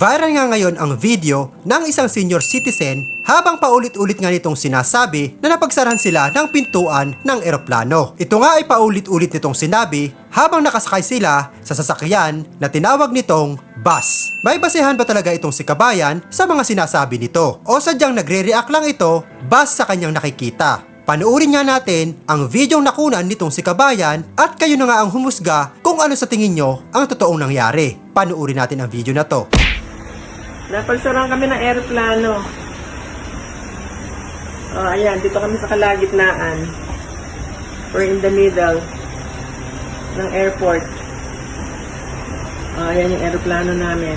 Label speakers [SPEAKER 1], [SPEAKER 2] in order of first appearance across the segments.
[SPEAKER 1] Viral nga ngayon ang video ng isang senior citizen habang paulit-ulit nga nitong sinasabi na napagsarahan sila ng pintuan ng eroplano. Ito nga ay paulit-ulit nitong sinabi habang nakasakay sila sa sasakyan na tinawag nitong bus. May basehan ba talaga itong si Kabayan sa mga sinasabi nito? O sadyang nagre-react lang ito base sa kanyang nakikita? Panuorin nga natin ang videong nakunan nitong si Kabayan at kayo na nga ang humusga kung ano sa tingin nyo ang totoong nangyari. Panuorin natin ang video na to.
[SPEAKER 2] Napagsaran kami ng aeroplano. Oh, ayan, dito kami sa kalagitnaan. We're in the middle ng airport. Oh, ayan yung aeroplano namin.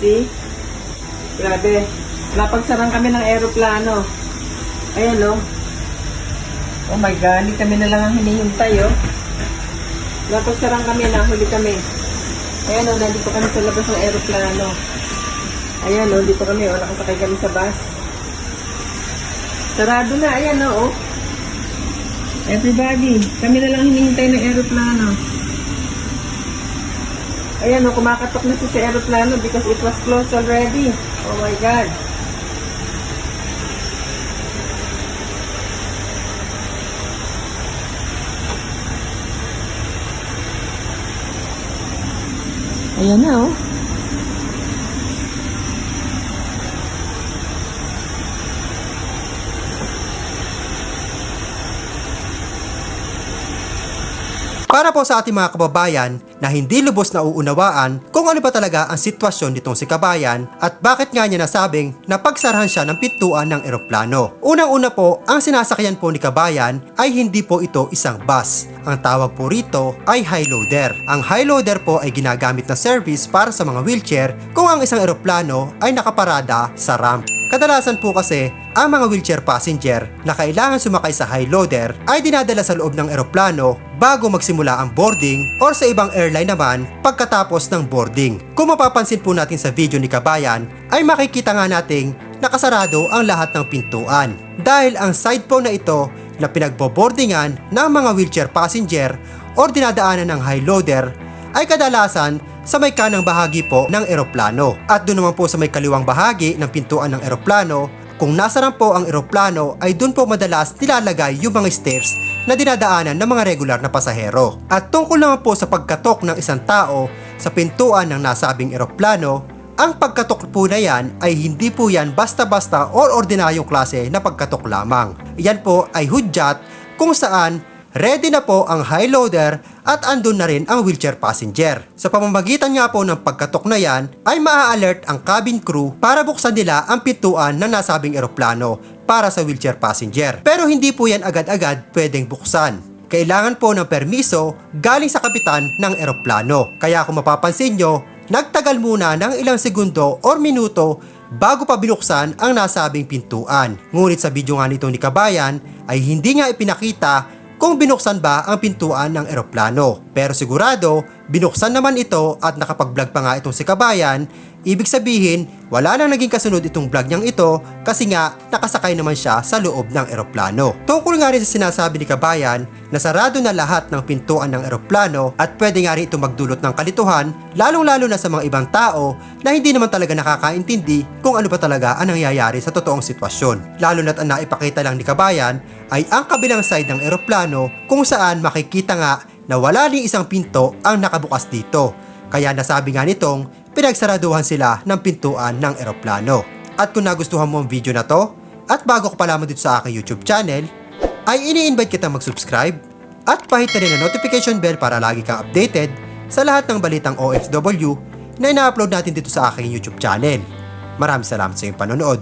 [SPEAKER 2] See? Grabe. Napagsaran kami ng aeroplano. Ayan, oh. Oh my God, hindi kami na lang ang hinihintay, oh. Napagsaran kami, nahuli kami. Ayan o, nandito kami sa labas ng aeroplano. Ayan o, dito kami o, nakasakay kami sa bus. Sarado na, ayan o. Oh. Everybody, kami na lang hinihintay ng aeroplano. Ayan o, kumakatok na siya sa aeroplano because it was closed already. Oh my God. Ayan na oh.
[SPEAKER 1] Para po sa ating mga kababayan na hindi lubos na uunawaan kung ano ba talaga ang sitwasyon nitong si Kabayan at bakit nga niya nasabing na pagsarahan siya ng pintuan ng eroplano. Unang-una po, ang sinasakyan po ni Kabayan ay hindi po ito isang bus. Ang tawag po rito ay high loader. Ang high loader po ay ginagamit na service para sa mga wheelchair kung ang isang eroplano ay nakaparada sa ramp. Kadalasan po kasi, ang mga wheelchair passenger na kailangan sumakay sa high loader ay dinadala sa loob ng eroplano bago magsimula ang boarding or sa ibang airline naman pagkatapos ng boarding. Kung mapapansin po natin sa video ni Kabayan, ay makikita nga nating nakasarado ang lahat ng pintuan. Dahil ang side po na ito na pinagboboardingan ng mga wheelchair passenger or dinadaanan ng high loader ay kadalasan sa may kanang bahagi po ng eroplano. At doon naman po sa may kaliwang bahagi ng pintuan ng eroplano, kung nasarang po ang eroplano ay doon po madalas nilalagay yung mga stairs na dinadaanan ng mga regular na pasahero. At tungkol naman po sa pagkatok ng isang tao sa pintuan ng nasabing eroplano, ang pagkatok po na yan ay hindi po yan basta-basta or ordinaryong klase na pagkatok lamang. Yan po ay hudyat kung saan ready na po ang high loader at andun na rin ang wheelchair passenger. Sa pamamagitan nga po ng pagkatok na yan, ay maa-alert ang cabin crew para buksan nila ang pintuan ng nasabing eroplano para sa wheelchair passenger. Pero hindi po yan agad-agad pwedeng buksan. Kailangan po ng permiso galing sa kapitan ng eroplano. Kaya kung mapapansin nyo, nagtagal muna ng ilang segundo or minuto bago pa binuksan ang nasabing pintuan. Ngunit sa video nga nito ni Kabayan ay hindi nga ipinakita kung binuksan ba ang pintuan ng eroplano. Pero sigurado, binuksan naman ito at nakapag-vlog pa nga itong si Kabayan, ibig sabihin, wala nang naging kasunod itong vlog niyang ito kasi nga nakasakay naman siya sa loob ng eroplano. Tungkol nga rin sa sinasabi ni Kabayan na sarado na lahat ng pintuan ng eroplano at pwede nga rin ito magdulot ng kalituhan lalong-lalo na sa mga ibang tao na hindi naman talaga nakakaintindi kung ano ba talaga ang nangyayari sa totoong sitwasyon. Lalo na't ang naipakita lang ni Kabayan ay ang kabilang side ng eroplano kung saan makikita nga na wala ni isang pinto ang nakabukas dito. Kaya nasabi nga nitong pinagsaraduhan sila ng pintuan ng eroplano. At kung nagustuhan mo ang video na to, at bago ka pa lamang dito sa aking YouTube channel, ay ini-invite kita mag-subscribe at pahit na rin ang notification bell para lagi kang updated sa lahat ng balitang OFW na ina-upload natin dito sa aking YouTube channel. Maraming salamat sa iyong panonood.